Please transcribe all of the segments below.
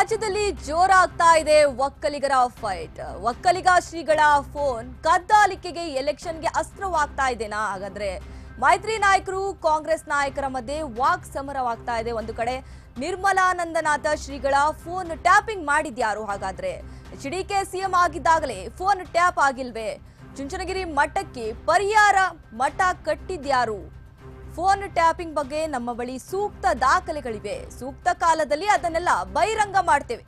ರಾಜ್ಯದಲ್ಲಿ ಜೋರಾಗ್ತಾ ಇದೆ ಒಕ್ಕಲಿಗರ ಫೈಟ್ ಒಕ್ಕಲಿಗ ಶ್ರೀಗಳ ಫೋನ್ ಕದ್ದಾಲಿಕೆಗೆ ಎಲೆಕ್ಷನ್ಗೆ ಅಸ್ತ್ರವಾಗ್ತಾ ಇದೆನಾ ಹಾಗಾದ್ರೆ ಮೈತ್ರಿ ನಾಯಕರು ಕಾಂಗ್ರೆಸ್ ನಾಯಕರ ಮಧ್ಯೆ ವಾಕ್ ಸಮರವಾಗ್ತಾ ಇದೆ ಒಂದು ಕಡೆ. ನಿರ್ಮಲಾನಂದನಾಥ ಶ್ರೀಗಳ ಫೋನ್ ಟ್ಯಾಪಿಂಗ್ ಮಾಡಿದ್ಯಾರು, ಹಾಗಾದ್ರೆ ಎಚ್ ಡಿ ಕೆ ಸಿಎಂ ಆಗಿದ್ದಾಗಲೇ ಫೋನ್ ಟ್ಯಾಪ್ ಆಗಿಲ್ವೇ? ಚುಂಚನಗಿರಿ ಮಠಕ್ಕೆ ಪರಿಹಾರ ಮಠ ಕಟ್ಟಿದ್ಯಾರು? ಫೋನ್ ಟ್ಯಾಪಿಂಗ್ ಬಗ್ಗೆ ನಮ್ಮ ಬಳಿ ಸೂಕ್ತ ದಾಖಲೆಗಳಿವೆ. ಸೂಕ್ತ ಕಾಲದಲ್ಲಿ ಅದನ್ನೆಲ್ಲ ಬಹಿರಂಗ ಮಾಡ್ತೇವೆ.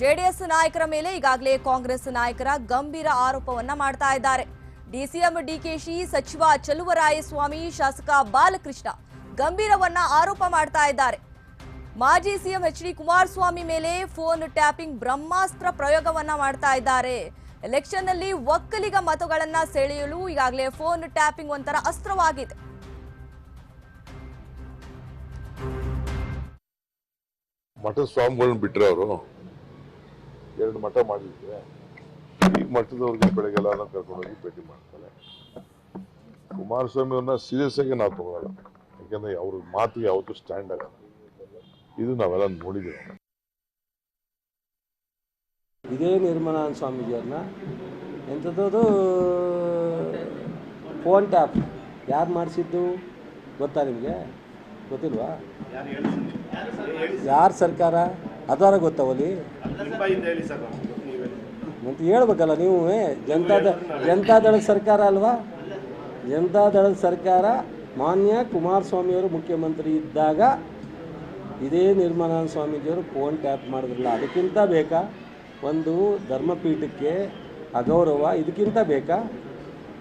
ಜೆಡಿಎಸ್ ನಾಯಕರ ಮೇಲೆ ಈಗಾಗಲೇ ಕಾಂಗ್ರೆಸ್ ನಾಯಕರ ಗಂಭೀರ ಆರೋಪವನ್ನ ಮಾಡ್ತಾ ಇದ್ದಾರೆ. ಡಿಸಿಎಂ ಡಿಕೆಶಿ ಸಚಿವ ಚಲುವರಾಯಸ್ವಾಮಿ, ಶಾಸಕ ಬಾಲಕೃಷ್ಣ ಗಂಭೀರವನ್ನ ಆರೋಪ ಮಾಡ್ತಾ ಇದ್ದಾರೆ. ಮಾಜಿ ಸಿಎಂ ಎಚ್ ಡಿ ಕುಮಾರಸ್ವಾಮಿ ಮೇಲೆ ಫೋನ್ ಟ್ಯಾಪಿಂಗ್ ಬ್ರಹ್ಮಾಸ್ತ್ರ ಪ್ರಯೋಗವನ್ನ ಮಾಡ್ತಾ ಇದ್ದಾರೆ. ಎಲೆಕ್ಷನ್ನಲ್ಲಿ ಒಕ್ಕಲಿಗ ಮತಗಳನ್ನ ಸೆಳೆಯಲು ಈಗಾಗಲೇ ಫೋನ್ ಟ್ಯಾಪಿಂಗ್ ಒಂಥರ ಅಸ್ತ್ರವಾಗಿದೆ. ಮಠದ ಸ್ವಾಮಿಗಳನ್ನ ಬಿಟ್ರೆ ಅವರು ಎರಡು ಮಠ ಮಾಡಿದ್ರೆ ಈ ಮಠದವ್ರಿಗೆ ಬೆಳಗ್ಗೆಲ್ಲ ಕರ್ಕೊಂಡೋಗಿ ಭೇಟಿ ಮಾಡ್ತಾರೆ. ಕುಮಾರಸ್ವಾಮಿ ಅವ್ರನ್ನ ಸೀರಿಯಸ್ ಆಗಿ ನಾವು ತಗೊಳ್ಳಲ್ಲ ಯಾಕಂದ್ರೆ ಅವ್ರ ಮಾತು ಯಾವತ್ತು ಸ್ಟ್ಯಾಂಡ್ ಆಗಲ್ಲ. ಇದು ನಾವೆಲ್ಲ ನೋಡಿದ್ದೀವಿ. ಇದೇ ನಿರ್ಮಲಾನಂದ ಸ್ವಾಮೀಜಿಯವ್ರನ್ನ ಎಂಥದ್ದು ಫೋನ್ ಟ್ಯಾಪ್ ಯಾರು ಮಾಡಿಸಿದ್ದು ಗೊತ್ತಾ ನಿಮಗೆ? ಗೊತ್ತಿಲ್ವಾ? ಯಾರ ಸರ್ಕಾರ? ಅದಾರ ಗೊತ್ತಾವಲ್ಲಿ ಮತ್ತೆ ಹೇಳ್ಬೇಕಲ್ಲ ನೀವು ಜನತಾದ ಜನತಾದಳ ಸರ್ಕಾರ ಅಲ್ವಾ? ಜನತಾದಳ ಸರ್ಕಾರ ಮಾನ್ಯ ಕುಮಾರಸ್ವಾಮಿಯವರು ಮುಖ್ಯಮಂತ್ರಿ ಇದ್ದಾಗ ಇದೇ ನಿರ್ಮಲಾನಂದ ಸ್ವಾಮೀಜಿಯವರು ಫೋನ್ ಟ್ಯಾಪ್ ಮಾಡಿದ್ರಲ್ಲ ಅದಕ್ಕಿಂತ ಬೇಕಾ? ಒಂದು ಧರ್ಮಪೀಠಕ್ಕೆ ಅಗೌರವ ಇದಕ್ಕಿಂತ ಬೇಕಾ?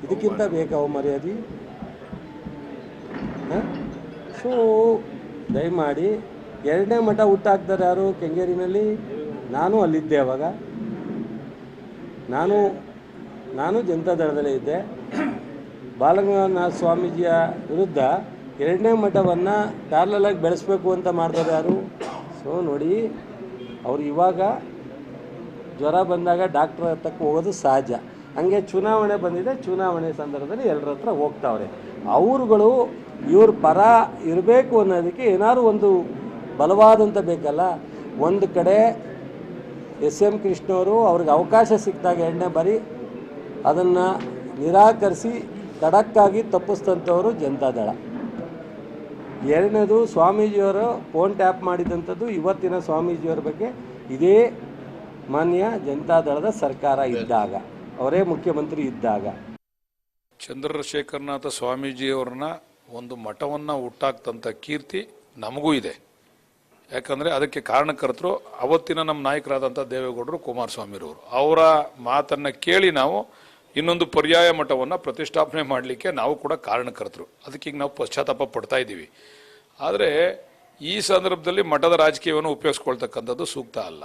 ಇದಕ್ಕಿಂತ ಬೇಕಾ ಅವು ಮರ್ಯಾದೆ? ಸೊ ದಯಮಾಡಿ ಎರಡನೇ ಮಠ ಹುಟ್ಟಾಕ್ತಾರೆ ಯಾರು ಕೆಂಗೇರಿನಲ್ಲಿ? ನಾನು ಅಲ್ಲಿದ್ದೆ ಅವಾಗ. ನಾನು ನಾನು ಜನತಾ ಜನತಾದಳದಲ್ಲೇ ಇದ್ದೆ. ಬಾಲಗಂಗಾಧರನಾಥ ಸ್ವಾಮೀಜಿಯ ವಿರುದ್ಧ ಎರಡನೇ ಮಠವನ್ನು ಪ್ಯಾರಲಾಗಿ ಬೆಳೆಸಬೇಕು ಅಂತ ಮಾಡ್ತಾರೆ ಯಾರು? ಸೊ, ನೋಡಿ, ಅವ್ರು ಇವಾಗ ಜ್ವರ ಬಂದಾಗ ಡಾಕ್ಟ್ರ ಹತ್ತಕ್ಕೆ ಹೋಗೋದು ಸಹಜ. ಹಂಗೆ ಚುನಾವಣೆ ಬಂದಿದೆ, ಚುನಾವಣೆ ಸಂದರ್ಭದಲ್ಲಿ ಎಲ್ಲರ ಹತ್ರ ಹೋಗ್ತಾವ್ರೆ. ಅವ್ರುಗಳು ಇವ್ರ ಪರ ಇರಬೇಕು ಅನ್ನೋದಕ್ಕೆ ಏನಾದ್ರು ಒಂದು ಬಲವಾದಂಥ ಬೇಕಲ್ಲ. ಒಂದು ಕಡೆ ಎಸ್ ಎಂ ಕೃಷ್ಣವರು ಅವ್ರಿಗೆ ಅವಕಾಶ ಸಿಕ್ಕಿದಾಗ ಎಣ್ಣೆ ಬಾರಿ ಅದನ್ನು ನಿರಾಕರಿಸಿ ಖಡಕ್ಕಾಗಿ ತಪ್ಪಿಸ್ತಂಥವರು ಜನತಾದಳ ಎರಡನೇದು ಸ್ವಾಮೀಜಿಯವರು ಫೋನ್ ಟ್ಯಾಪ್ ಮಾಡಿದಂಥದ್ದು ಇವತ್ತಿನ ಸ್ವಾಮೀಜಿಯವರ ಬಗ್ಗೆ ಇದೇ ಮಾನ್ಯ ಜನತಾದಳದ ಸರ್ಕಾರ ಇದ್ದಾಗ. ಅವರೇ ಮುಖ್ಯಮಂತ್ರಿ ಇದ್ದಾಗ. ಚಂದ್ರಶೇಖರನಾಥ ಸ್ವಾಮೀಜಿಯವ್ರನ್ನ ಒಂದು ಮಠವನ್ನು ಹುಟ್ಟಾಕ್ತಂಥ ಕೀರ್ತಿ ನಮಗೂ ಇದೆ. ಯಾಕಂದರೆ ಅದಕ್ಕೆ ಕಾರಣಕರ್ತರು ಅವತ್ತಿನ ನಮ್ಮ ನಾಯಕರಾದಂಥ ದೇವೇಗೌಡರು ಕುಮಾರಸ್ವಾಮಿರವರು. ಅವರ ಮಾತನ್ನು ಕೇಳಿ ನಾವು ಇನ್ನೊಂದು ಪರ್ಯಾಯ ಮಠವನ್ನು ಪ್ರತಿಷ್ಠಾಪನೆ ಮಾಡಲಿಕ್ಕೆ ನಾವು ಕೂಡ ಕಾರಣಕರ್ತರು. ಅದಕ್ಕೆ ಈಗ ನಾವು ಪಶ್ಚಾತ್ತಾಪ ಪಡ್ತಾ ಇದ್ದೀವಿ. ಆದರೆ ಈ ಸಂದರ್ಭದಲ್ಲಿ ಮಠದ ರಾಜಕೀಯವನ್ನು ಉಪಯೋಗಿಸ್ಕೊಳ್ತಕ್ಕಂಥದ್ದು ಸೂಕ್ತ ಅಲ್ಲ.